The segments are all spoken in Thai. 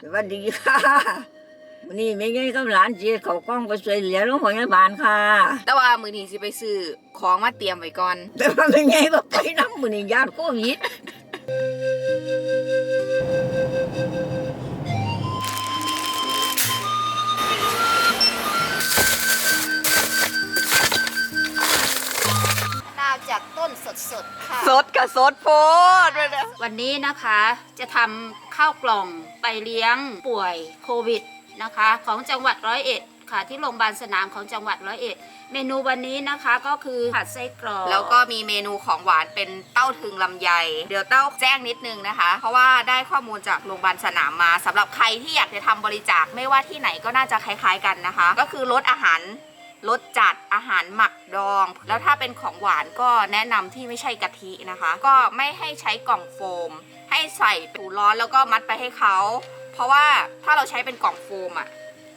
สวัสดีค่ะวันนี้ไม่ไงกับหลานเจียเขากล้องไปช่วยเหลือโรงพยาบาลค่ะ แต่ว่ามือนี้สิไปซื้อของมาเตรียมไว้ก่อน แต่ว่าไม่ไงก็ไปน้ำมือนี่ญาติโควิดนาวจากต้นสดๆค่ะ สดกับสดโพดเลยนะวันนี้นะคะจะทำ ข้าวกล่องไปเลี้ยงป่วยโควิดนะคะของจังหวัดร้อยเอ็ดค่ะที่โรงพยาบาลสนามของจังหวัดร้อยเอ็ดเมนูวันนี้นะคะก็คือผัดไส้กรอกแล้วก็มีเมนูของหวานเป็นเต้าถึงลำไย เดี๋ยวเต้าแจ้งนิดนึงนะคะ เพราะว่าได้ข้อมูลจากโรงพยาบาลสนามมาสำหรับใครที่อยากจะทำบริจาคไม่ว่าที่ไหนก็น่าจะคล้าย ๆกันนะคะ ก็คือลดอาหาร ลดจัดอาหารหมักดอง แล้วถ้าเป็นของหวานก็แนะนำที่ไม่ใช่กะทินะคะ ก็ไม่ให้ใช้กล่องโฟม ให้ใส่ถุงร้อนแล้วก็มัดไปให้เขาเพราะว่าถ้าเราใช้เป็นกล่องโฟมอะ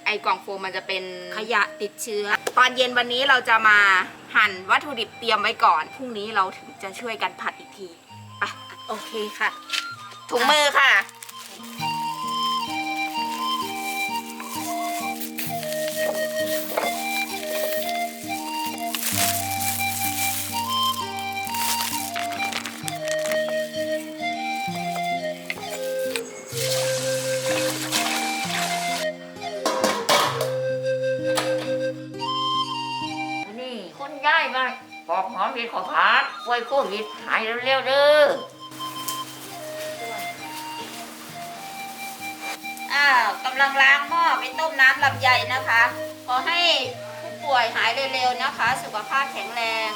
ไอกล่องโฟมมันจะเป็นขยะติดเชื้อ ตอนเย็นวันนี้เราจะมาหั่นวัตถุดิบเตรียมไว้ก่อนพรุ่งนี้เราถึงจะช่วยกันผัดอีกทีไปโอเคค่ะถุงมือค่ะ บอกหอมกินขอพาดป่วยโควิดหายเร็วๆเด้ออ้าวกำลังล้างหม้อไปต้มน้ำลำไยนะคะ ขอให้ผู้ป่วยหายเร็วๆนะคะ สุขภาพแข็งแรง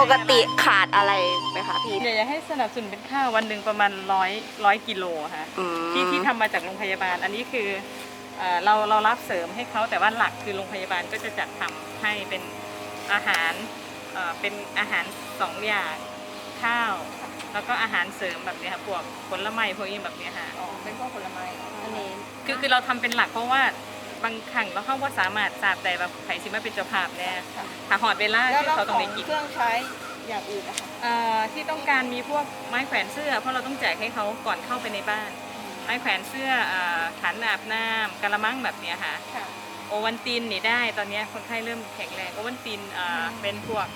ปกติขาดอะไรไหมคะพี่เดี๋ยวจะให้สนับสนุนเป็นข้าววันหนึ่งประมาณร้อยร้อยกิโลค่ะอืม ที่ที่ทำมาจากโรงพยาบาล อันนี้คือเอ่อเราเรารับเสริมให้เขาแต่ว่าหลักคือโรงพยาบาลก็จะจัดทำให้เป็นอาหารเอ่อเป็นอาหารสองอย่างข้าว แล้วก็อาหารเสริมแบบเนี้ยค่ะพวกผลไม้พวกนี้แบบเนี้ยค่ะ เป็นพวกผลไม้อันนี้คือคือเราทำเป็นหลักเพราะว่า บางครั้งเราเข้าว่าสามารถทราบแต่แบบไผ่สิมาเป็นเจ้าภาพเนี่ยถ้าหอดเวลาที่เขาต้องได้กินเครื่องใช้อย่างอื่นนะคะ เอ่อที่ต้องการมีพวกไม้แขวนเสื้อ เพราะเราต้องแจกให้เขาก่อนเข้าไปในบ้าน ไม้แขวนเสื้ออ่าขันอาบน้ำกะละมังแบบเนี้ยค่ะ ค่ะ โอวันตินนี่ได้ตอนเนี้ยคนไข้เริ่มแข็งแรงโอวันตินอ่าเป็นพวก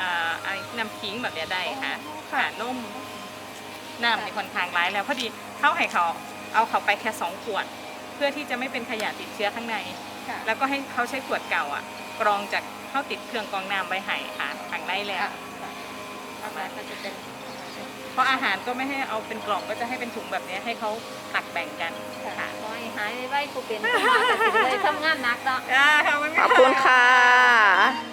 อ่าอะไรน้ำขิงแบบเนี้ยได้ค่ะค่ะนมน้ำในค่อนข้างร้ายแล้วพอดีเข้าให้เขาเอาเขาไปแค่สองขวดเพื่อที่จะไม่เป็นขยะติดเชื้อข้างใน ค่ะ แล้วก็ให้เขาใช้ขวดเก่าอะกรองจากเข้าติดเครื่องกรองน้ำไว้ให้ค่ะข้างในแล้วอาหารก็จะเป็นเพราะอาหารก็ไม่ให้เอาเป็นกล่องก็จะให้เป็นถุงแบบนี้ให้เขาตักแบ่งกันค่ะขอให้หายไว้กูเป็นผู้มาตัดสินเลยทำงานหนักเนาะขอบคุณค่ะ